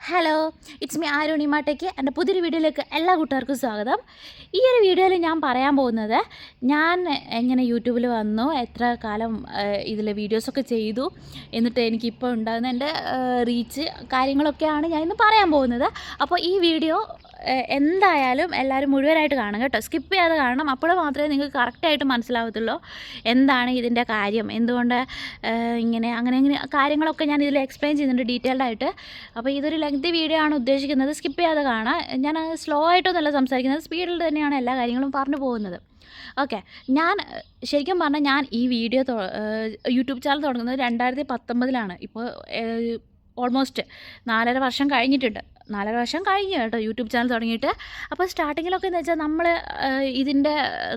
Hello it's me ആരോണി മാട്ടയ്ക്ക് എന്റെ പുതിയൊരു വീഡിയോയിലേക്ക് എല്ലാ കൂട്ടുകാർക്കും സ്വാഗതം. ഈ ഒരു വീഡിയോയിൽ ഞാൻ പറയാൻ പോകുന്നത് ഞാൻ എങ്ങനെ യൂട്യൂബിൽ വന്നു എത്ര കാലം ഇതിൽ വീഡിയോസൊക്കെ ചെയ്തു എന്നിട്ട് എനിക്കിപ്പോൾ ഉണ്ടാകുന്ന എന്റെ റീച്ച് കാര്യങ്ങളൊക്കെയാണ് ഞാൻ ഇന്ന് പറയാൻ പോകുന്നത്. അപ്പോൾ ഈ വീഡിയോ എന്തായാലും എല്ലാവരും മുഴുവനായിട്ട് കാണും കേട്ടോ. സ്കിപ്പ് ചെയ്യാതെ കാണണം. അപ്പോൾ മാത്രമേ നിങ്ങൾക്ക് കറക്റ്റായിട്ട് മനസ്സിലാവത്തുള്ളൂ എന്താണ് ഇതിന്റെ കാര്യം. എന്തുകൊണ്ട് ഇങ്ങനെ അങ്ങനെ ഇങ്ങനെ കാര്യങ്ങളൊക്കെ ഞാൻ ഇതിൽ എക്സ്പ്ലെയിൻ ചെയ്യുന്നുണ്ട് ഡീറ്റെയിൽഡ് ആയിട്ട്. അപ്പോൾ ഇതൊരു ലെങ്തി വീഡിയോ ആണ് ഉദ്ദേശിക്കുന്നത്. സ്കിപ്പ് ചെയ്യാതെ കാണാം. ഞാൻ സ്ലോ ആയിട്ടൊന്നുമല്ല സംസാരിക്കുന്നത്. സ്പീഡിൽ തന്നെയാണ് എല്ലാ കാര്യങ്ങളും പറഞ്ഞു പോകുന്നത്. ഓക്കെ ഞാൻ ശരിക്കും പറഞ്ഞാൽ ഞാൻ ഈ വീഡിയോ യൂട്യൂബ് ചാനൽ തുടങ്ങുന്നത് രണ്ടായിരത്തി പത്തൊമ്പതിലാണ്. ഇപ്പോൾ ഓൾമോസ്റ്റ് നാലര വർഷം കഴിഞ്ഞിട്ടുണ്ട്. നാലര വർഷം കഴിഞ്ഞു കേട്ടോ യൂട്യൂബ് ചാനൽ തുടങ്ങിയിട്ട്. അപ്പോൾ സ്റ്റാർട്ടിങ്ങിലൊക്കെ എന്ന് വെച്ചാൽ നമ്മൾ ഇതിന്റെ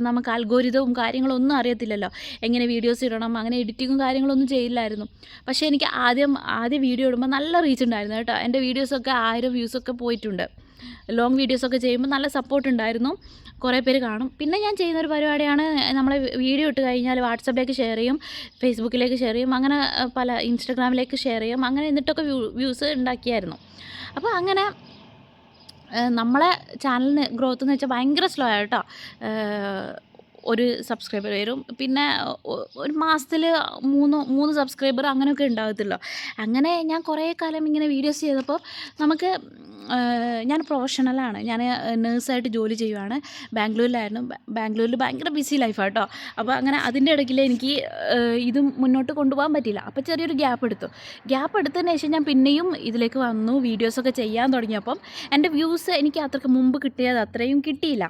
നമുക്ക് അൽഗോരിതവും കാര്യങ്ങളും ഒന്നും അറിയത്തില്ലല്ലോ. എങ്ങനെ വീഡിയോസ് ഇടണം അങ്ങനെ എഡിറ്റിങ്ങും കാര്യങ്ങളൊന്നും ചെയ്യില്ലായിരുന്നു. പക്ഷേ എനിക്ക് ആദ്യം ആദ്യം വീഡിയോ ഇടുമ്പോൾ നല്ല റീച്ച് ഉണ്ടായിരുന്നു കേട്ടോ. എന്റെ വീഡിയോസൊക്കെ ആയിരം വ്യൂസൊക്കെ പോയിട്ടുണ്ട്. ലോങ് വീഡിയോസൊക്കെ ചെയ്യുമ്പോൾ നല്ല സപ്പോർട്ട് ഉണ്ടായിരുന്നു. കുറേ പേര് കാണും. പിന്നെ ഞാൻ ചെയ്യുന്ന ഒരു പരിപാടിയാണ് നമ്മളെ വീഡിയോ ഇട്ട് കഴിഞ്ഞാൽ വാട്സപ്പിലേക്ക് ഷെയർ ചെയ്യും ഫേസ്ബുക്കിലേക്ക് ഷെയർ ചെയ്യും അങ്ങനെ പല ഇൻസ്റ്റഗ്രാമിലേക്ക് ഷെയർ ചെയ്യും അങ്ങനെ എന്നിട്ടൊക്കെ വ്യൂസ് ഉണ്ടാക്കിയായിരുന്നു. അപ്പോൾ അങ്ങനെ നമ്മളെ ചാനലിന് ഗ്രോത്ത് എന്ന് വെച്ചാൽ ഭയങ്കര സ്ലോ ആയിട്ടോ ഒരു സബ്സ്ക്രൈബർ വരും. പിന്നെ ഒരു മാസത്തിൽ മൂന്ന് മൂന്ന് സബ്സ്ക്രൈബർ അങ്ങനെയൊക്കെ ഉണ്ടാകത്തില്ല. അങ്ങനെ ഞാൻ കുറേ കാലം ഇങ്ങനെ വീഡിയോസ് ചെയ്തപ്പോൾ നമുക്ക് ഞാൻ പ്രൊഫഷണലാണ് ഞാൻ നേഴ്സായിട്ട് ജോലി ചെയ്യുവാണ്. ബാംഗ്ലൂരിലായിരുന്നു. ബാംഗ്ലൂരിൽ ഭയങ്കര ബിസി ലൈഫാണ് കേട്ടോ അപ്പോൾ അങ്ങനെ അതിന്റെ ഇടയ്ക്കിൽ എനിക്ക് ഇതും മുന്നോട്ട് കൊണ്ടുപോകാൻ പറ്റിയില്ല. അപ്പോൾ ചെറിയൊരു ഗ്യാപ്പ് എടുത്തു. ഗ്യാപ്പ് എടുത്തതിന് ശേഷം ഞാൻ പിന്നെയും ഇതിലേക്ക് വന്നു. വീഡിയോസൊക്കെ ചെയ്യാൻ തുടങ്ങിയപ്പം എന്റെ വ്യൂസ് എനിക്ക് അത്രയ്ക്ക് മുമ്പ് കിട്ടിയത് അത്രയും കിട്ടിയില്ല.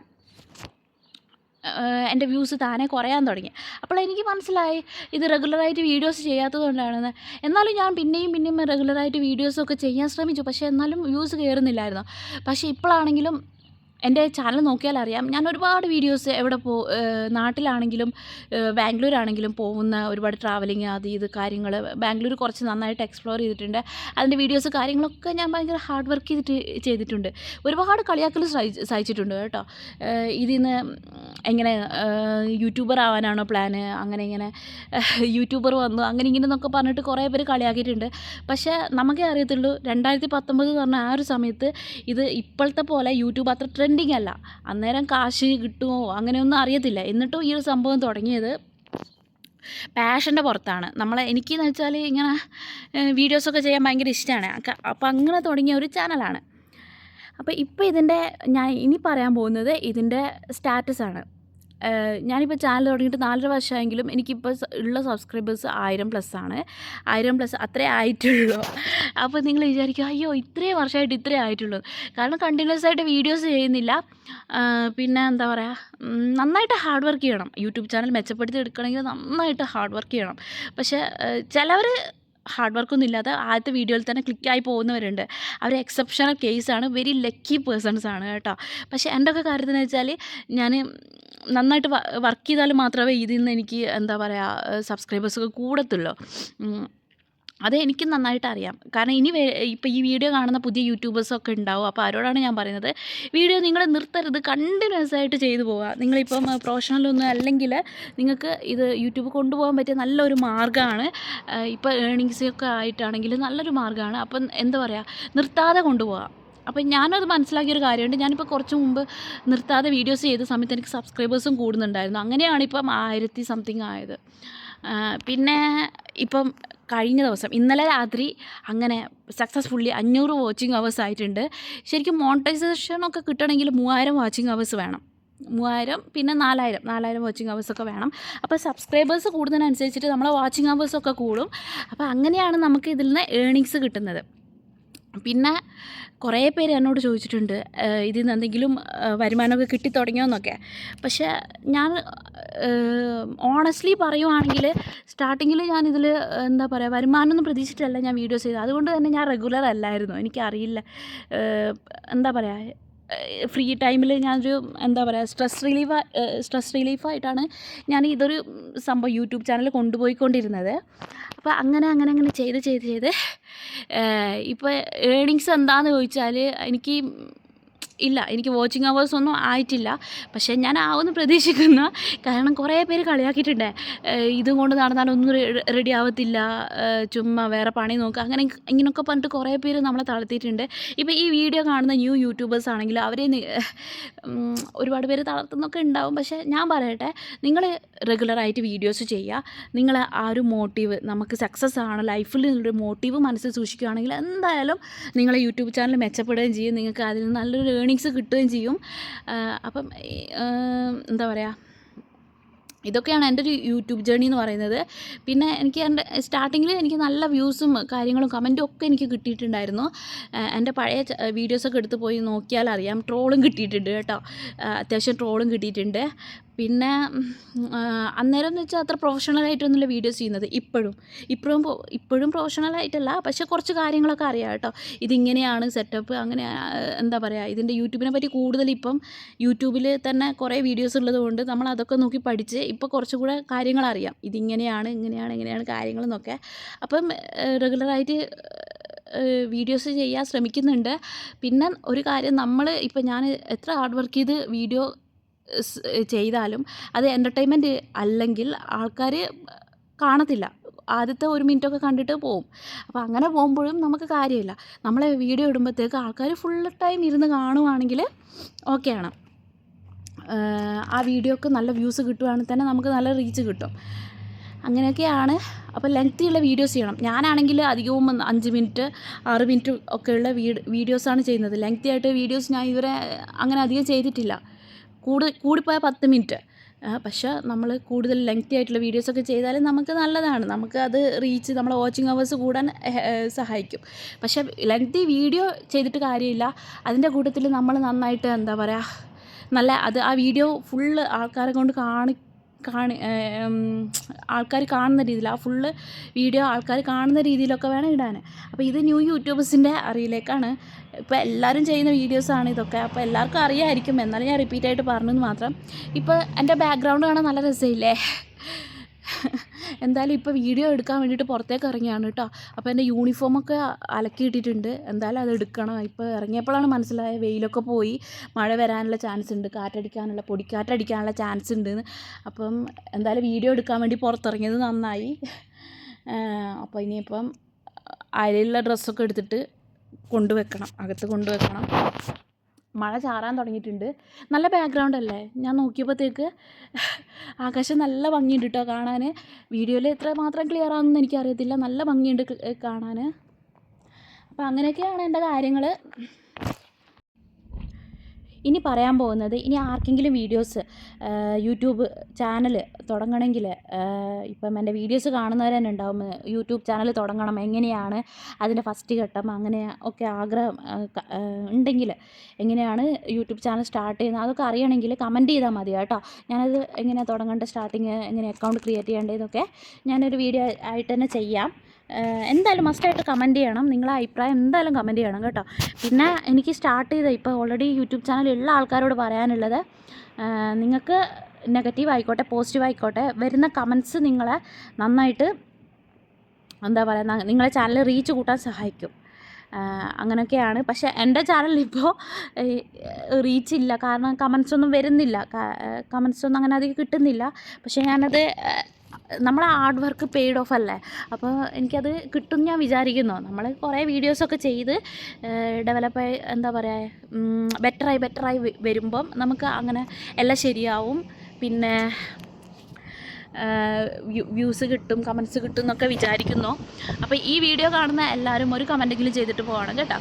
എന്റെ വ്യൂസ് താനെ കുറയാൻ തുടങ്ങി. അപ്പോൾ എനിക്ക് മനസ്സിലായി ഇത് റെഗുലറായിട്ട് വീഡിയോസ് ചെയ്യാത്തത് കൊണ്ടാണെന്ന്. എന്നാലും ഞാൻ പിന്നെയും പിന്നെയും റെഗുലറായിട്ട് വീഡിയോസൊക്കെ ചെയ്യാൻ ശ്രമിച്ചു. പക്ഷേ എന്നാലും വ്യൂസ് കയറുന്നില്ലായിരുന്നു. പക്ഷേ ഇപ്പോഴാണെങ്കിലും എന്റെ ചാനൽ നോക്കിയാൽ അറിയാം. ഞാൻ ഒരുപാട് വീഡിയോസ് എവിടെ പോ നാട്ടിലാണെങ്കിലും ബാംഗ്ലൂരാണെങ്കിലും പോകുന്ന ഒരുപാട് ട്രാവലിങ് അത് ഇത് കാര്യങ്ങൾ ബാംഗ്ലൂർ കുറച്ച് നന്നായിട്ട് എക്സ്പ്ലോർ ചെയ്തിട്ടുണ്ട്. അതിന്റെ വീഡിയോസ് കാര്യങ്ങളൊക്കെ ഞാൻ ഭയങ്കര ഹാർഡ് വർക്ക് ചെയ്തിട്ട് ചെയ്തിട്ടുണ്ട്. ഒരുപാട് കളിയാക്കൽ സഹിച്ച് സഹിച്ചിട്ടുണ്ട് കേട്ടോ. ഇതിന്ന് എങ്ങനെ യൂട്യൂബർ ആവാനാണോ പ്ലാന് അങ്ങനെ ഇങ്ങനെ യൂട്യൂബർ വന്നു അങ്ങനെ ഇങ്ങനെ എന്നൊക്കെ പറഞ്ഞിട്ട് കുറേ പേര് കളിയാക്കിയിട്ടുണ്ട്. പക്ഷേ നമുക്കേ അറിയത്തുള്ളൂ രണ്ടായിരത്തി പത്തൊമ്പത് എന്ന് പറഞ്ഞ ആ ഒരു സമയത്ത് ഇത് ഇപ്പോഴത്തെ പോലെ യൂട്യൂബ് അത്ര ട്രെൻഡിങ് അല്ല. അന്നേരം കാശ് കിട്ടുമോ അങ്ങനെയൊന്നും അറിയത്തില്ല. എന്നിട്ടും ഈ ഒരു സംഭവം തുടങ്ങിയത് പാഷന്റെ പുറത്താണ്. നമ്മൾ എനിക്കെന്ന് വെച്ചാൽ ഇങ്ങനെ വീഡിയോസൊക്കെ ചെയ്യാൻ ഭയങ്കര ഇഷ്ടമാണ് അപ്പോൾ അങ്ങനെ തുടങ്ങിയ ഒരു ചാനലാണ് അപ്പോൾ ഇപ്പോൾ ഇതിന്റെ ഞാൻ ഇനി പറയാൻ പോകുന്നത് ഇതിന്റെ സ്റ്റാറ്റസാണ് ഞാനിപ്പോൾ ചാനൽ തുടങ്ങിയിട്ട് നാലര വർഷമായെങ്കിലും എനിക്കിപ്പോൾ ഉള്ള സബ്സ്ക്രൈബേഴ്സ് ആയിരം പ്ലസ് ആണ്. ആയിരം പ്ലസ് അത്രേ ആയിട്ടുള്ളൂ. അപ്പോൾ നിങ്ങൾ വിചാരിക്കും അയ്യോ ഇത്രയും വർഷമായിട്ട് ഇത്രേ ആയിട്ടുള്ളൂ. കാരണം കണ്ടിന്യൂസ് ആയിട്ട് വീഡിയോസ് ചെയ്യുന്നില്ല. പിന്നെ എന്താ പറയുക നന്നായിട്ട് ഹാർഡ് വർക്ക് ചെയ്യണം. യൂട്യൂബ് ചാനൽ മെച്ചപ്പെടുത്തി എടുക്കണമെങ്കിൽ നന്നായിട്ട് ഹാർഡ് വർക്ക് ചെയ്യണം. പക്ഷേ ചിലവർ ഹാർഡ് വർക്കൊന്നും ഇല്ലാതെ ആദ്യത്തെ വീഡിയോയിൽ തന്നെ ക്ലിക്കായി പോകുന്നവരുണ്ട്. അവർ എക്സെപ്ഷണൽ കേസാണ് വെരി ലക്കി പേഴ്സൺസ് ആണ് കേട്ടോ. പക്ഷേ എന്റെ ഒക്കെ കാര്യത്തിന് വെച്ചാൽ ഞാൻ നന്നായിട്ട് വർക്ക് ചെയ്താൽ മാത്രമേ ഇതിൽ നിന്ന് എനിക്ക് എന്താ പറയുക സബ്സ്ക്രൈബേഴ്സൊക്കെ കൂടത്തുള്ളൂ. അത് എനിക്ക് നന്നായിട്ട് അറിയാം. കാരണം ഇനി ഇപ്പോൾ ഈ വീഡിയോ കാണുന്ന പുതിയ യൂട്യൂബേഴ്സൊക്കെ ഉണ്ടാവും. അപ്പോൾ ആരോടാണ് ഞാൻ പറയുന്നത്? വീഡിയോ നിങ്ങൾ നിർത്തരുത്. കണ്ടിന്യൂസ് ആയിട്ട് ചെയ്തു പോവുക. നിങ്ങളിപ്പം പ്രൊഫഷണലൊന്നും അല്ലെങ്കിൽ നിങ്ങൾക്ക് ഇത് യൂട്യൂബ് കൊണ്ടുപോകാൻ പറ്റിയ നല്ലൊരു മാർഗമാണ്. ഇപ്പോൾ ഏണിങ്സൊക്കെ ആയിട്ടാണെങ്കിൽ നല്ലൊരു മാർഗമാണ്. അപ്പം എന്താ പറയുക നിർത്താതെ കൊണ്ടുപോകാം അപ്പം ഞാനത് മനസ്സിലാക്കിയൊരു കാര്യമുണ്ട്. ഞാനിപ്പോൾ കുറച്ച് മുമ്പ് നിർത്താതെ വീഡിയോസ് ചെയ്ത സമയത്ത് എനിക്ക് സബ്സ്ക്രൈബേഴ്സും കൂടുന്നുണ്ടായിരുന്നു. അങ്ങനെയാണ് ഇപ്പം ആയിരത്തി സംതിങ് ആയത്. പിന്നെ ഇപ്പം കഴിഞ്ഞ ദിവസം ഇന്നലെ രാത്രി അങ്ങനെ സക്സസ്ഫുള്ളി അഞ്ഞൂറ് വാച്ചിങ് അവേഴ്സ് ആയിട്ടുണ്ട്. ശരിക്കും മോണിറ്റൈസേഷൻ ഒക്കെ കിട്ടണമെങ്കിൽ മൂവായിരം വാച്ചിങ് അവേഴ്സ് വേണം. മൂവായിരം പിന്നെ നാലായിരം നാലായിരം വാച്ചിങ് അവേഴ്സ് ഒക്കെ വേണം. അപ്പോൾ സബ്സ്ക്രൈബേഴ്സ് കൂടുന്നതിനനുസരിച്ചിട്ട് നമ്മളെ വാച്ചിങ് അവേഴ്സൊക്കെ കൂടും. അപ്പോൾ അങ്ങനെയാണ് നമുക്ക് ഇതിൽ നിന്ന് ഏണിങ്സ് കിട്ടുന്നത്. പിന്നെ കുറേ പേര് എന്നോട് ചോദിച്ചിട്ടുണ്ട് ഇതിൽ നിന്ന് എന്തെങ്കിലും വരുമാനമൊക്കെ കിട്ടി തുടങ്ങിയോന്നൊക്കെ പക്ഷേ ഞാൻ ഓണസ്റ്റ്ലി പറയുവാണെങ്കിൽ സ്റ്റാർട്ടിങ്ങിൽ ഞാനിതിൽ എന്താ പറയുക വരുമാനമൊന്നും പ്രതീക്ഷിച്ചിട്ടല്ല ഞാൻ വീഡിയോസ് ചെയ്തത്. അതുകൊണ്ട് തന്നെ ഞാൻ റെഗുലർ അല്ലായിരുന്നു. എനിക്കറിയില്ല എന്താ പറയുക ഫ്രീ ടൈമിൽ ഞാനൊരു എന്താ പറയുക സ്ട്രെസ് റിലീഫ് സ്ട്രെസ് റിലീഫായിട്ടാണ് ഞാൻ ഇതൊരു സംഭവം യൂട്യൂബ് ചാനൽ കൊണ്ടുപോയിക്കൊണ്ടിരുന്നത്. അപ്പോൾ അങ്ങനെ അങ്ങനെ അങ്ങനെ ചെയ്ത് ചെയ്ത് ചെയ്ത് ഇപ്പോൾ ഏണിങ്സ് എന്താണെന്ന് ചോദിച്ചാൽ എനിക്ക് ഇല്ല എനിക്ക് വാച്ചിങ് അവേഴ്സ് ഒന്നും ആയിട്ടില്ല. പക്ഷേ ഞാൻ ആവുമെന്ന് പ്രതീക്ഷിക്കുന്നു. കാരണം കുറേ പേര് കളിയാക്കിയിട്ടുണ്ട്. ഇതും കൊണ്ട് നടന്നാലൊന്നും റെഡി ആവത്തില്ല. ചുമ്മാ വേറെ പണി നോക്കുക. അങ്ങനെ ഇങ്ങനെയൊക്കെ പറഞ്ഞിട്ട് കുറേ പേര് നമ്മളെ തളർത്തിയിട്ടുണ്ട്. ഇപ്പോൾ ഈ വീഡിയോ കാണുന്ന ന്യൂ യൂട്യൂബേഴ്സ് ആണെങ്കിൽ അവരെ ഒരുപാട് പേര് തളർത്തുന്നൊക്കെ ഉണ്ടാവും. പക്ഷേ ഞാൻ പറയട്ടെ നിങ്ങൾ റെഗുലറായിട്ട് വീഡിയോസ് ചെയ്യുക. നിങ്ങൾ ആ ഒരു മോട്ടീവ് നമുക്ക് സക്സസ് ആണ് ലൈഫിൽ ഒരു മോട്ടീവ് മനസ്സിൽ സൂക്ഷിക്കുകയാണെങ്കിൽ എന്തായാലും നിങ്ങളെ യൂട്യൂബ് ചാനൽ മെച്ചപ്പെടുകയും ചെയ്യും. നിങ്ങൾക്ക് അതിൽ നിന്ന് നല്ലൊരു ഏണിങ്സ് കിട്ടുകയും ചെയ്യും. അപ്പം എന്താ പറയുക ഇതൊക്കെയാണ് എന്റെ ഒരു യൂട്യൂബ് ജേണി എന്ന് പറയുന്നത്. പിന്നെ എനിക്ക് എന്റെ സ്റ്റാർട്ടിങ്ങിൽ എനിക്ക് നല്ല വ്യൂസും കാര്യങ്ങളും കമന്റും ഒക്കെ എനിക്ക് കിട്ടിയിട്ടുണ്ടായിരുന്നു. എന്റെ പഴയ വീഡിയോസൊക്കെ എടുത്ത് പോയി നോക്കിയാൽ അറിയാം ട്രോളും കിട്ടിയിട്ടുണ്ട് കേട്ടോ. അത്യാവശ്യം ട്രോളും കിട്ടിയിട്ടുണ്ട്. പിന്നെ അന്നേരം എന്ന് വെച്ചാൽ അത്ര പ്രൊഫഷണലായിട്ടൊന്നുമില്ല വീഡിയോസ് ചെയ്യുന്നത്. ഇപ്പോഴും. ഇപ്പോഴും ഇപ്പോഴും പ്രൊഫഷണലായിട്ടല്ല പക്ഷേ കുറച്ച് കാര്യങ്ങളൊക്കെ അറിയാം കേട്ടോ. ഇതിങ്ങനെയാണ് സെറ്റപ്പ് അങ്ങനെ എന്താ പറയുക ഇതിന്റെ യൂട്യൂബിനെ പറ്റി കൂടുതൽ ഇപ്പം യൂട്യൂബിൽ തന്നെ കുറേ വീഡിയോസ് ഉള്ളതുകൊണ്ട് നമ്മൾ അതൊക്കെ നോക്കി പഠിച്ച് ഇപ്പോൾ കുറച്ചുകൂടെ കാര്യങ്ങൾ അറിയാം. ഇതിങ്ങനെയാണ് ഇങ്ങനെയാണ് ഇങ്ങനെയാണ് കാര്യങ്ങളെന്നൊക്കെ അപ്പം റെഗുലറായിട്ട് വീഡിയോസ് ചെയ്യാൻ ശ്രമിക്കുന്നുണ്ട്. പിന്നെ ഒരു കാര്യം നമ്മൾ ഇപ്പം ഞാൻ എത്ര ഹാർഡ് വർക്ക് ചെയ്ത് വീഡിയോ ചെയ്താലും അത് എന്റർടൈൻമെന്റ് അല്ലെങ്കിൽ ആൾക്കാർ കാണത്തില്ല. ആദ്യത്തെ ഒരു മിനിറ്റൊക്കെ കണ്ടിട്ട് പോവും. അപ്പോൾ അങ്ങനെ പോകുമ്പോഴും നമുക്ക് കാര്യമില്ല. നമ്മളെ വീഡിയോ ഇടുമ്പോഴത്തേക്ക് ആൾക്കാർ ഫുൾ ടൈം ഇരുന്ന് കാണുവാണെങ്കിൽ ഓക്കെയാണ് ആ വീഡിയോക്ക് നല്ല വ്യൂസ് കിട്ടുവാണെങ്കിൽ തന്നെ നമുക്ക് നല്ല റീച്ച് കിട്ടും. അങ്ങനെയൊക്കെയാണ്. അപ്പോൾ ലെങ്തിയുള്ള വീഡിയോസ് ചെയ്യണം. ഞാനാണെങ്കിൽ അധികവും അഞ്ച് മിനിറ്റ് ആറ് മിനിറ്റ് ഒക്കെയുള്ള വീഡ് വീഡിയോസാണ് ചെയ്യുന്നത്. ലെങ്തി ആയിട്ട് വീഡിയോസ് ഞാൻ ഇതുവരെ അങ്ങനെ അധികം ചെയ്തിട്ടില്ല. കൂടി കൂടിപ്പോയാൽ പത്ത് മിനിറ്റ്. പക്ഷേ നമ്മൾ കൂടുതൽ ലെങ്തി ആയിട്ടുള്ള വീഡിയോസൊക്കെ ചെയ്താൽ നമുക്ക് നല്ലതാണ്. നമുക്ക് അത് റീച്ച് നമ്മളെ വാച്ചിങ് അവേഴ്സ് കൂടാൻ സഹായിക്കും. പക്ഷേ ലെങ്തി വീഡിയോ ചെയ്തിട്ട് കാര്യമില്ല. അതിന്റെ കൂട്ടത്തിൽ നമ്മൾ നന്നായിട്ട് എന്താ പറയുക നല്ല അത് ആ വീഡിയോ ഫുള്ള് ആൾക്കാരെ കൊണ്ട് കാണി കാണി ആൾക്കാർ കാണുന്ന രീതിയിൽ ആ ഫുള്ള് വീഡിയോ ആൾക്കാർ കാണുന്ന രീതിയിലൊക്കെ വേണം ഇടാൻ അപ്പോൾ ഇത് ന്യൂ യൂട്യൂബേഴ്സിന്റെ അറിയിലേക്കാണ് ഇപ്പോൾ എല്ലാവരും ചെയ്യുന്ന വീഡിയോസാണ് ഇതൊക്കെ. അപ്പോൾ എല്ലാവർക്കും അറിയാമായിരിക്കും എന്നാലും ഞാൻ റിപ്പീറ്റായിട്ട് പറഞ്ഞെന്ന് മാത്രം. ഇപ്പോൾ എന്റെ ബാക്ക്ഗ്രൗണ്ട് കാണാൻ നല്ല രസമില്ലേ? എന്തായാലും ഇപ്പോൾ വീഡിയോ എടുക്കാൻ വേണ്ടിയിട്ട് പുറത്തേക്ക് ഇറങ്ങിയാണ് കേട്ടോ. അപ്പോൾ എന്റെ യൂണിഫോമൊക്കെ അലക്കിയിട്ടിട്ടുണ്ട്. എന്തായാലും അത് എടുക്കണം. ഇപ്പോൾ ഇറങ്ങിയപ്പോഴാണ് മനസ്സിലായ വെയിലൊക്കെ പോയി. മഴ വരാനുള്ള ചാൻസ് ഉണ്ട്. കാറ്റടിക്കാനുള്ള പൊടിക്കാറ്റടിക്കാനുള്ള ചാൻസ് ഉണ്ട് അപ്പം എന്തായാലും വീഡിയോ എടുക്കാൻ വേണ്ടി പുറത്തിറങ്ങിയത് നന്നായി. അപ്പോൾ ഇനിയിപ്പം അരയിലുള്ള ഡ്രസ്സൊക്കെ എടുത്തിട്ട് കൊണ്ടുവെക്കണം. അകത്ത് കൊണ്ടുവെക്കണം. മഴ ചാറാൻ തുടങ്ങിയിട്ടുണ്ട്. നല്ല ബാക്ക്ഗ്രൗണ്ട് അല്ലേ? ഞാൻ നോക്കിയപ്പോഴത്തേക്ക് ആകാശം നല്ല ഭംഗിയുണ്ട് കേട്ടോ കാണാൻ വീഡിയോയിൽ എത്ര മാത്രം ക്ലിയർ ആണെന്ന് എനിക്കറിയത്തില്ല. നല്ല ഭംഗിയുണ്ട് കാണാൻ അപ്പോൾ അങ്ങനെയൊക്കെയാണ് എന്റെ കാര്യങ്ങൾ ഇനി പറയാൻ പോകുന്നത് ഇനി ആർക്കെങ്കിലും വീഡിയോസ് യൂട്യൂബ് ചാനൽ തുടങ്ങണമെങ്കിൽ ഇപ്പം എന്റെ വീഡിയോസ് കാണുന്നവർ തന്നെ ഉണ്ടാവും. യൂട്യൂബ് ചാനൽ തുടങ്ങണം. എങ്ങനെയാണ് അതിന്റെ ഫസ്റ്റ് ഘട്ടം? അങ്ങനെ ഒക്കെ ആഗ്രഹം ഉണ്ടെങ്കിൽ എങ്ങനെയാണ് യൂട്യൂബ് ചാനൽ സ്റ്റാർട്ട് ചെയ്യുന്നത്? അതൊക്കെ അറിയണമെങ്കിൽ കമന്റ് ചെയ്താൽ മതി കേട്ടോ. ഞാനത് എങ്ങനെയാണ് തുടങ്ങേണ്ട സ്റ്റാർട്ടിങ് എങ്ങനെ അക്കൗണ്ട് ക്രിയേറ്റ് ചെയ്യേണ്ടതെന്നൊക്കെ ഞാനൊരു വീഡിയോ ആയിട്ട് തന്നെ ചെയ്യാം. എന്തായാലും മസ്റ്റായിട്ട് കമന്റ് ചെയ്യണം. നിങ്ങളുടെ അഭിപ്രായം എന്തായാലും കമന്റ് ചെയ്യണം കേട്ടോ. പിന്നെ എനിക്ക് സ്റ്റാർട്ട് ചെയ്ത ഇപ്പോൾ ഓൾറെഡി യൂട്യൂബ് ചാനലുള്ള ആൾക്കാരോട് പറയാനുള്ളത് നിങ്ങൾക്ക് നെഗറ്റീവ് ആയിക്കോട്ടെ പോസിറ്റീവ് ആയിക്കോട്ടെ വരുന്ന കമൻസ് നിങ്ങളെ നന്നായിട്ട് എന്താ പറയുക നിങ്ങളെ ചാനൽ റീച്ച് കൂട്ടാൻ സഹായിക്കും. അങ്ങനെയൊക്കെയാണ് പക്ഷേ എന്റെ ചാനലിൽ ഇപ്പോൾ റീച്ച് ഇല്ല. കാരണം കമൻസ് ഒന്നും വരുന്നില്ല. കമൻസ് ഒന്നും അങ്ങനെ അധികം കിട്ടുന്നില്ല. പക്ഷേ ഞാനത് നമ്മളെ ഹാർഡ് വർക്ക് പെയ്ഡ് ഓഫ് അല്ലേ? അപ്പോൾ എനിക്കത് കിട്ടും ഞാൻ വിചാരിക്കുന്നു. നമ്മൾ കുറേ വീഡിയോസൊക്കെ ചെയ്ത് ഡെവലപ്പായി എന്താ പറയുക ബെറ്ററായി ബെറ്ററായി വരുമ്പം നമുക്ക് അങ്ങനെ എല്ലാം ശരിയാവും. പിന്നെ വ്യൂസ് കിട്ടും കമൻസ് കിട്ടും എന്നൊക്കെ വിചാരിക്കുന്നു. അപ്പോൾ ഈ വീഡിയോ കാണുന്ന എല്ലാവരും ഒരു കമന്റെങ്കിലും ചെയ്തിട്ട് പോകണം കേട്ടോ.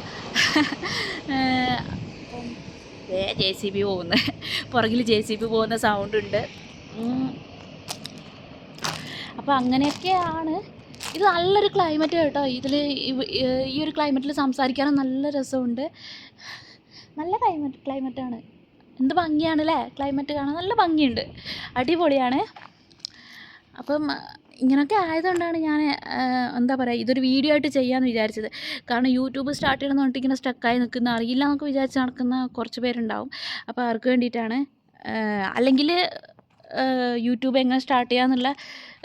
ജെ സി ബി പോകുന്നത് പുറകിൽ ജെ സി ബി പോകുന്ന സൗണ്ട് ഉണ്ട്. അപ്പോൾ അങ്ങനെയൊക്കെയാണ്. ഇത് നല്ലൊരു ക്ലൈമറ്റ് കേട്ടോ. ഇതിൽ ഈ ഒരു ക്ലൈമറ്റിൽ സംസാരിക്കാനും നല്ല രസമുണ്ട്. നല്ല ക്ലൈമറ്റ് ക്ലൈമറ്റാണ് എന്ത് ഭംഗിയാണ് അല്ലേ ക്ലൈമറ്റ് കാണാൻ നല്ല ഭംഗിയുണ്ട്. അടിപൊളിയാണ്. അപ്പം ഇങ്ങനെയൊക്കെ ആയതുകൊണ്ടാണ് ഞാൻ എന്താ പറയുക ഇതൊരു വീഡിയോ ആയിട്ട് ചെയ്യാമെന്ന് വിചാരിച്ചത്. കാരണം യൂട്യൂബ് സ്റ്റാർട്ട് ചെയ്യണമെന്ന് പറഞ്ഞിട്ട് ഇങ്ങനെ സ്റ്റക്കായി നിൽക്കുന്ന അറിയില്ല എന്നൊക്കെ വിചാരിച്ച് നടക്കുന്ന കുറച്ച് പേരുണ്ടാവും. അപ്പോൾ അവർക്ക് വേണ്ടിയിട്ടാണ്. അല്ലെങ്കിൽ യൂട്യൂബ് എങ്ങനെ സ്റ്റാർട്ട് ചെയ്യാന്നുള്ള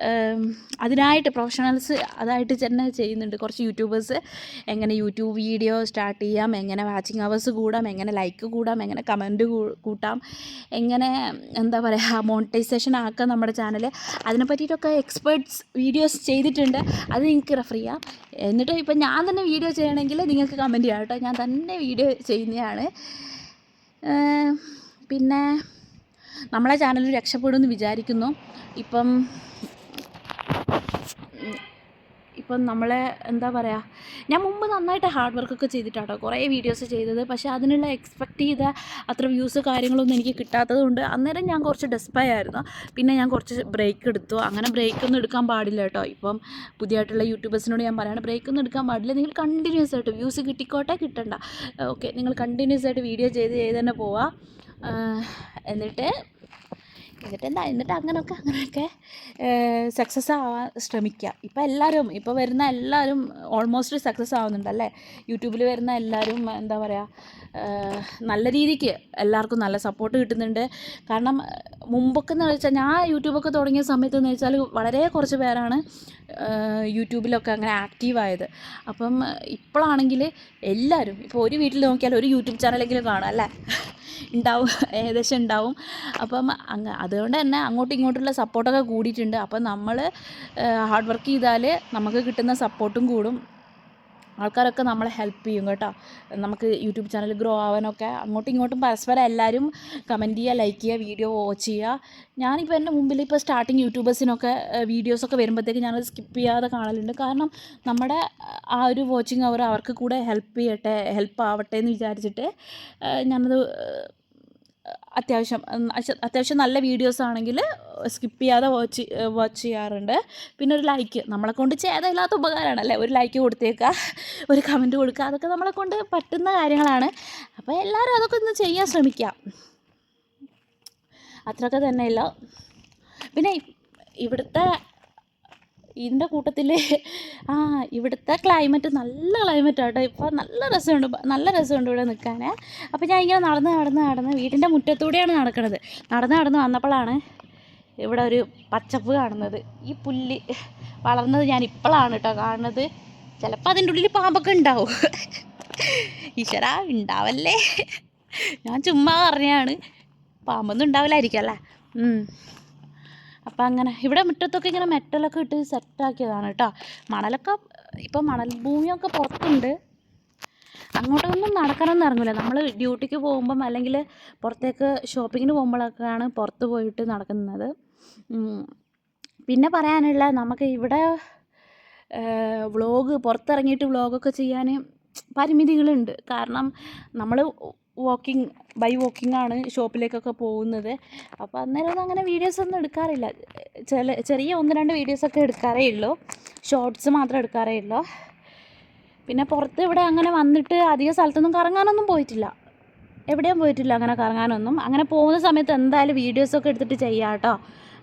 ഏം, അതിനായിട്ട് പ്രൊഫഷണൽസ് അതായിട്ട് തന്നെ ചെയ്യുന്നുണ്ട്. കുറച്ച് യൂട്യൂബേഴ്സ് എങ്ങനെ യൂട്യൂബ് വീഡിയോ സ്റ്റാർട്ട് ചെയ്യാം എങ്ങനെ വാച്ചിങ് അവേഴ്സ് കൂടാം എങ്ങനെ ലൈക്ക് കൂടാം എങ്ങനെ കമന്റ് കൂട്ടാം എങ്ങനെ എന്താ പറയുക മോണിറ്റൈസേഷൻ ആക്കാം നമ്മുടെ ചാനൽ അതിനെ പറ്റിയിട്ടൊക്കെ എക്സ്പേർട്സ് വീഡിയോസ് ചെയ്തിട്ടുണ്ട്. അത് നിങ്ങൾക്ക് റെഫർ ചെയ്യാം. എന്നിട്ട് ഇപ്പം ഞാൻ തന്നെ വീഡിയോ ചെയ്യണമെങ്കിൽ നിങ്ങൾക്ക് കമന്റ് ചെയ്യാം കേട്ടോ. ഞാൻ തന്നെ വീഡിയോ ചെയ്യുന്നതാണ്. പിന്നെ നമ്മളെ ചാനൽ രക്ഷപ്പെടുമെന്ന് വിചാരിക്കുന്നു. ഇപ്പം ഇപ്പം നമ്മളെ എന്താ പറയുക ഞാൻ മുമ്പ് നന്നായിട്ട് ഹാർഡ് വർക്കൊക്കെ ചെയ്തിട്ടാട്ടോ കുറേ വീഡിയോസ് ചെയ്തത്. പക്ഷേ അതിനുള്ള എക്സ്പെക്റ്റ് ചെയ്ത അത്ര വ്യൂസ് കാര്യങ്ങളൊന്നും എനിക്ക് കിട്ടാത്തതുകൊണ്ട് അന്നേരം ഞാൻ കുറച്ച് ഡെസ്പൈ ആയിരുന്നു. പിന്നെ ഞാൻ കുറച്ച് ബ്രേക്ക് എടുത്തു. അങ്ങനെ ബ്രേക്ക് ഒന്നും എടുക്കാൻ പാടില്ല കേട്ടോ. ഇപ്പം പുതിയതായിട്ടുള്ള യൂട്യൂബേഴ്സിനോട് ഞാൻ പറയാണ് ബ്രേക്ക് ഒന്നും എടുക്കാൻ പാടില്ല. നിങ്ങൾ കണ്ടിന്യൂസ് ആയിട്ട് വ്യൂസ് കിട്ടിക്കോട്ടെ കിട്ടണ്ട. ഓക്കെ നിങ്ങൾ കണ്ടിന്യൂസ് ആയിട്ട് വീഡിയോ ചെയ്ത് ചെയ്ത് തന്നെ പോവാം. എന്നിട്ട് എന്നിട്ട് എന്താ എന്നിട്ട് അങ്ങനെയൊക്കെ അങ്ങനെയൊക്കെ സക്സസ് ആവാൻ ശ്രമിക്കുക ഇപ്പം എല്ലാവരും ഇപ്പോൾ വരുന്ന എല്ലാവരും ഓൾമോസ്റ്റ് സക്സസ് ആവുന്നുണ്ട് അല്ലേ യൂട്യൂബിൽ വരുന്ന എല്ലാവരും എന്താ പറയുക നല്ല രീതിക്ക് എല്ലാവർക്കും നല്ല സപ്പോർട്ട് കിട്ടുന്നുണ്ട്. കാരണം മുമ്പൊക്കെ എന്ന് വെച്ചാൽ ഞാൻ യൂട്യൂബൊക്കെ തുടങ്ങിയ സമയത്ത് എന്ന് വെച്ചാൽ വളരെ കുറച്ച് പേരാണ് യൂട്യൂബിലൊക്കെ അങ്ങനെ ആക്റ്റീവായത് അപ്പം ഇപ്പോഴാണെങ്കിൽ എല്ലാവരും ഇപ്പോൾ ഒരു വീട്ടിൽ നോക്കിയാൽ ഒരു യൂട്യൂബ് ചാനലെങ്കിലും കാണും അല്ലേ? ഉണ്ടാവും ഏകദേശം ഉണ്ടാവും. അപ്പം അങ്ങ് അതുകൊണ്ട് തന്നെ അങ്ങോട്ടും ഇങ്ങോട്ടുള്ള സപ്പോർട്ടൊക്കെ കൂടിയിട്ടുണ്ട്. അപ്പം നമ്മൾ ഹാർഡ് വർക്ക് ചെയ്താൽ നമുക്ക് കിട്ടുന്ന സപ്പോർട്ടും കൂടും. ആൾക്കാരൊക്കെ നമ്മളെ ഹെൽപ്പ് ചെയ്യും കേട്ടോ. നമുക്ക് യൂട്യൂബ് ചാനൽ ഗ്രോ ആവാനൊക്കെ അങ്ങോട്ടും ഇങ്ങോട്ടും പരസ്പരം എല്ലാവരും കമന്റ് ചെയ്യുക ലൈക്ക് ചെയ്യുക വീഡിയോ വാച്ച് ചെയ്യുക. ഞാനിപ്പോൾ എന്റെ മുമ്പിൽ ഇപ്പോൾ സ്റ്റാർട്ടിങ് യൂട്യൂബേഴ്സിനൊക്കെ വീഡിയോസൊക്കെ വരുമ്പോഴത്തേക്ക് ഞാനത് സ്കിപ്പ് ചെയ്യാതെ കാണലുണ്ട്. കാരണം നമ്മുടെ ആ ഒരു വാച്ചിങ് അവർ അവർക്ക് കൂടെ ഹെൽപ്പ് ചെയ്യട്ടെ ഹെൽപ്പ് ആവട്ടെ എന്ന് വിചാരിച്ചിട്ട് ഞാനത് അത്യാവശ്യം അത്യാവശ്യം- നല്ല വീഡിയോസ് ആണെങ്കിൽ സ്കിപ്പ് ചെയ്യാതെ വാച്ച് വാച്ച് ചെയ്യാറുണ്ട്. പിന്നെ ഒരു ലൈക്ക് നമ്മളെ കൊണ്ട് ചെയ്തല്ലാത്ത ഉപകാരമാണല്ലേ ഒരു ലൈക്ക് കൊടുത്തേക്കുക ഒരു കമന്റ് കൊടുക്കുക അതൊക്കെ നമ്മളെ കൊണ്ട് പറ്റുന്ന കാര്യങ്ങളാണ്. അപ്പോൾ എല്ലാവരും അതൊക്കെ ഒന്ന് ചെയ്യാൻ ശ്രമിക്കുക അത്രയൊക്കെ തന്നെയല്ല പിന്നെ ഇവിടുത്തെ ഇതിന്റെ കൂട്ടത്തിൽ ആ ഇവിടുത്തെ ക്ലൈമറ്റ് നല്ല ക്ലൈമറ്റ് ആട്ടോ. ഇപ്പോൾ നല്ല രസമുണ്ട്. നല്ല രസമുണ്ട് ഇവിടെ നിൽക്കാൻ അപ്പോൾ ഞാൻ ഇങ്ങനെ നടന്ന് നടന്ന് നടന്ന് വീടിന്റെ മുറ്റത്തൂടെയാണ് നടക്കുന്നത് നടന്ന് നടന്ന് വന്നപ്പോഴാണ് ഇവിടെ ഒരു പച്ചപ്പ് കാണുന്നത്. ഈ പുല്ല് വളർന്നത് ഞാൻ ഇപ്പോഴാണ് കേട്ടോ കാണുന്നത്. ചിലപ്പോൾ അതിന്റെ ഉള്ളിൽ പാമ്പൊക്കെ ഉണ്ടാവും. ഈശ്വര ഉണ്ടാവല്ലേ? ഞാൻ ചുമ്മാ പറഞ്ഞാണ് പാമ്പൊന്നും ഉണ്ടാവില്ലായിരിക്കും അല്ലേ? ഉം. അപ്പം അങ്ങനെ ഇവിടെ മുറ്റത്തൊക്കെ ഇങ്ങനെ മെറ്റലൊക്കെ ഇട്ട് സെറ്റാക്കിയതാണ് കേട്ടോ മണലൊക്കെ ഇപ്പം മണൽ ഭൂമിയൊക്കെ പുറത്തുണ്ട്. അങ്ങോട്ടൊന്നും നടക്കാനൊന്നും ഇറങ്ങില്ല നമ്മൾ ഡ്യൂട്ടിക്ക് പോകുമ്പം അല്ലെങ്കിൽ പുറത്തേക്ക് ഷോപ്പിങ്ങിന് പോകുമ്പോഴൊക്കെയാണ് പുറത്ത് പോയിട്ട് നടക്കുന്നത്. പിന്നെ പറയാനുള്ള നമുക്ക് ഇവിടെ വ്ളോഗ് പുറത്തിറങ്ങിയിട്ട് വ്ളോഗൊക്കെ ചെയ്യാൻ പരിമിതികളുണ്ട്. കാരണം നമ്മൾ വാക്കിംഗ് ബൈ വാക്കിംഗ് ആണ് ഷോപ്പിലേക്കൊക്കെ പോകുന്നത്. അപ്പോൾ അന്നേരം ഒന്നും അങ്ങനെ വീഡിയോസ് ഒന്നും എടുക്കാറില്ല. ചില ചെറിയ ഒന്ന് രണ്ട് വീഡിയോസൊക്കെ എടുക്കാറേ ഉള്ളൂ. ഷോർട്സ് മാത്രം എടുക്കാറേ ഉള്ളൂ. പിന്നെ പുറത്ത് ഇവിടെ അങ്ങനെ വന്നിട്ട് അധിക സ്ഥലത്തൊന്നും കറങ്ങാനൊന്നും പോയിട്ടില്ല. എവിടെയും പോയിട്ടില്ല അങ്ങനെ കറങ്ങാനൊന്നും. അങ്ങനെ പോകുന്ന സമയത്ത് എന്തായാലും വീഡിയോസൊക്കെ എടുത്തിട്ട് ചെയ്യാം കേട്ടോ.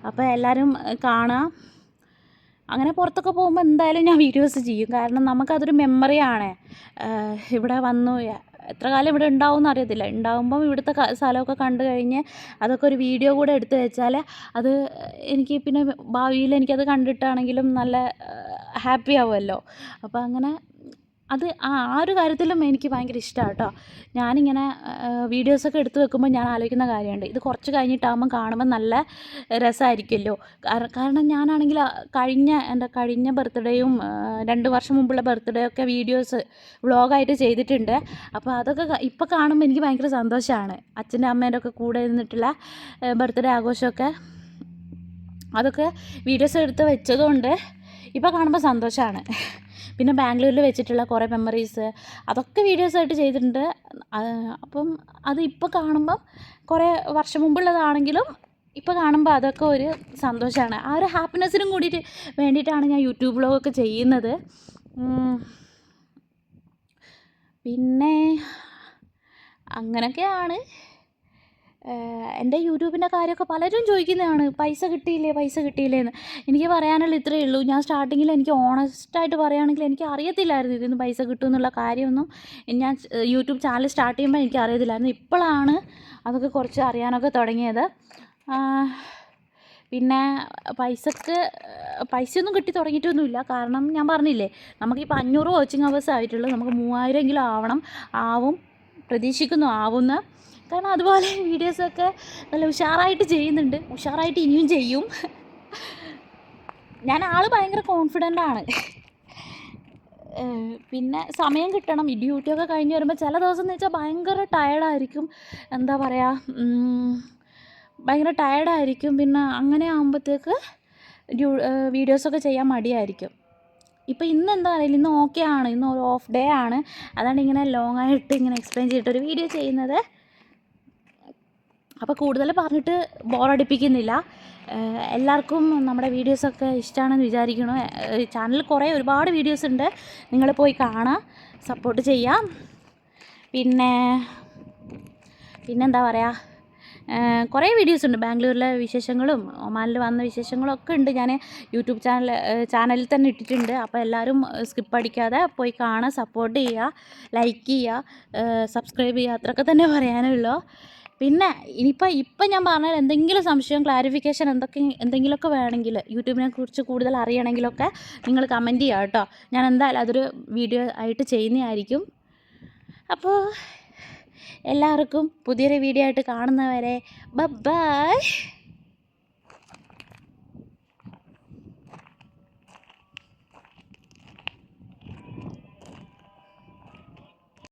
അപ്പോൾ എല്ലാവരും കാണാം. അങ്ങനെ പുറത്തൊക്കെ പോകുമ്പോൾ എന്തായാലും ഞാൻ വീഡിയോസ് ചെയ്യും. കാരണം നമുക്കതൊരു മെമ്മറിയാണ് ഇവിടെ വന്നു എത്ര കാലം ഇവിടെ ഉണ്ടാവും അറിയത്തില്ല. ഉണ്ടാകുമ്പം ഇവിടുത്തെ സ്ഥലമൊക്കെ കണ്ടു കഴിഞ്ഞ് അതൊക്കെ ഒരു വീഡിയോ കൂടെ എടുത്തു വെച്ചാൽ അത് എനിക്ക് പിന്നെ ഭാവിയിൽ എനിക്കത് കണ്ടിട്ടാണെങ്കിലും നല്ല ഹാപ്പി ആവുമല്ലോ. അപ്പോൾ അങ്ങനെ അത് ആ ആ ഒരു കാര്യത്തിലും എനിക്ക് ഭയങ്കര ഇഷ്ടമാണ് കേട്ടോ ഞാനിങ്ങനെ വീഡിയോസൊക്കെ എടുത്ത് വെക്കുമ്പോൾ ഞാൻ ആലോചിക്കുന്ന കാര്യമുണ്ട്. ഇത് കുറച്ച് കഴിഞ്ഞിട്ടാകുമ്പോൾ കാണുമ്പോൾ നല്ല രസമായിരിക്കുമല്ലോ കാരണം ഞാനാണെങ്കിൽ കഴിഞ്ഞ എന്റെ കഴിഞ്ഞ ബർത്ത്ഡേയും രണ്ട് വർഷം മുമ്പുള്ള ബർത്ത്ഡേ ഒക്കെ വീഡിയോസ് വ്ളോഗായിട്ട് ചെയ്തിട്ടുണ്ട്. അപ്പോൾ അതൊക്കെ ഇപ്പോൾ കാണുമ്പോൾ എനിക്ക് ഭയങ്കര സന്തോഷമാണ് അച്ഛന്റെ അമ്മേന്റെ ഒക്കെ കൂടെ നിന്നിട്ടുള്ള ബർത്ത്ഡേ ആഘോഷമൊക്കെ. അതൊക്കെ വീഡിയോസ് എടുത്ത് വെച്ചതുകൊണ്ട് ഇപ്പോൾ കാണുമ്പോൾ സന്തോഷമാണ് പിന്നെ ബാംഗ്ലൂരിൽ വെച്ചിട്ടുള്ള കുറേ മെമ്മറീസ് അതൊക്കെ വീഡിയോസായിട്ട് ചെയ്തിട്ടുണ്ട്. അപ്പം അത് ഇപ്പോൾ കാണുമ്പം കുറേ വർഷം മുമ്പുള്ളതാണെങ്കിലും ഇപ്പോൾ കാണുമ്പോൾ അതൊക്കെ ഒരു സന്തോഷമാണ് ആ ഒരു ഹാപ്പിനെസ്സിനും കൂടിയിട്ട് വേണ്ടിയിട്ടാണ് ഞാൻ യൂട്യൂബ് വ്ളോഗൊക്കെ ചെയ്യുന്നത്. പിന്നെ അങ്ങനെയൊക്കെയാണ്. എന്റെ യൂട്യൂബിന്റെ കാര്യമൊക്കെ പലരും ചോദിക്കുന്നതാണ് പൈസ കിട്ടിയില്ലേ പൈസ കിട്ടിയില്ലേ എന്ന് എനിക്ക് പറയാനുള്ള ഇത്രയേ ഉള്ളൂ. ഞാൻ സ്റ്റാർട്ടിങ്ങിൽ എനിക്ക് ഓണസ്റ്റായിട്ട് പറയുകയാണെങ്കിൽ എനിക്ക് അറിയത്തില്ലായിരുന്നു ഇതിൽ നിന്ന് പൈസ കിട്ടും എന്നുള്ള കാര്യമൊന്നും ഞാൻ യൂട്യൂബ് ചാനൽ സ്റ്റാർട്ട് ചെയ്യുമ്പോൾ എനിക്ക് അറിയത്തില്ലായിരുന്നു. ഇപ്പോഴാണ് അതൊക്കെ കുറച്ച് അറിയാനൊക്കെ തുടങ്ങിയത്. പിന്നെ പൈസക്ക് പൈസയൊന്നും കിട്ടി തുടങ്ങിയിട്ടൊന്നുമില്ല. കാരണം ഞാൻ പറഞ്ഞില്ലേ നമുക്കിപ്പോൾ അഞ്ഞൂറ് കോച്ചിങ് അവേഴ്സ് ആയിട്ടുള്ളൂ. നമുക്ക് മൂവായിരം എങ്കിലും ആവണം ആവും പ്രതീക്ഷിക്കുന്നു ആവുന്ന. കാരണം അതുപോലെ വീഡിയോസൊക്കെ നല്ല ഉഷാറായിട്ട് ചെയ്യുന്നുണ്ട്. ഉഷാറായിട്ട് ഇനിയും ചെയ്യും. ഞാൻ ആൾ ഭയങ്കര കോൺഫിഡന്റ് ആണ്. പിന്നെ സമയം കിട്ടണം. ഈ ഡ്യൂട്ടിയൊക്കെ കഴിഞ്ഞ് വരുമ്പോൾ ചില ദിവസം എന്ന് വെച്ചാൽ ഭയങ്കര ടയർഡായിരിക്കും എന്താ പറയുക ഭയങ്കര ടയർഡായിരിക്കും പിന്നെ അങ്ങനെ ആകുമ്പോഴത്തേക്ക് ഡ്യൂ വീഡിയോസൊക്കെ ചെയ്യാൻ മടിയായിരിക്കും. ഇപ്പോൾ ഇന്ന് എന്താ പറയുക ഇന്ന് ഓക്കെ ആണ്. ഇന്ന് ഒരു ഓഫ് ഡേ ആണ്. അതാണ് ഇങ്ങനെ ലോങ്ങായിട്ട് ഇങ്ങനെ എക്സ്പ്ലെയിൻ ചെയ്തിട്ട് ഒരു വീഡിയോ ചെയ്യുന്നത്. അപ്പോൾ കൂടുതൽ പറഞ്ഞിട്ട് ബോറടിപ്പിക്കുന്നില്ല എല്ലാവർക്കും നമ്മുടെ വീഡിയോസൊക്കെ ഇഷ്ടമാണെന്ന് വിചാരിക്കണു ചാനലിൽ കുറേ ഒരുപാട് വീഡിയോസ് ഉണ്ട്. നിങ്ങൾ പോയി കാണാം സപ്പോർട്ട് ചെയ്യാം പിന്നെ പിന്നെന്താ പറയുക കുറേ വീഡിയോസ് ഉണ്ട്. ബാംഗ്ലൂരിലെ വിശേഷങ്ങളും ഒമാനിൽ വന്ന വിശേഷങ്ങളും ഒക്കെ ഉണ്ട്. ഞാൻ യൂട്യൂബ് ചാനൽ ചാനലിൽ തന്നെ ഇട്ടിട്ടുണ്ട്. അപ്പോൾ എല്ലാവരും സ്കിപ്പ് അടിക്കാതെ പോയി കാണാൻ സപ്പോർട്ട് ചെയ്യുക ലൈക്ക് ചെയ്യുക സബ്സ്ക്രൈബ് ചെയ്യുക. അത്രയൊക്കെ തന്നെ പറയാനുള്ളൂ. പിന്നെ ഇനിയിപ്പോൾ ഇപ്പം ഞാൻ പറഞ്ഞാൽ എന്തെങ്കിലും സംശയം ക്ലാരിഫിക്കേഷൻ എന്തൊക്കെ എന്തെങ്കിലുമൊക്കെ വേണമെങ്കിൽ യൂട്യൂബിനെ കുറിച്ച് കൂടുതൽ അറിയണമെങ്കിലൊക്കെ നിങ്ങൾ കമന്റ് ചെയ്യുക കേട്ടോ. ഞാൻ എന്തായാലും അതൊരു വീഡിയോ ആയിട്ട് ചെയ്യുന്നതായിരിക്കും. അപ്പോൾ എല്ലാവർക്കും പുതിയൊരു വീഡിയോ ആയിട്ട് കാണുന്നവരെ ബൈ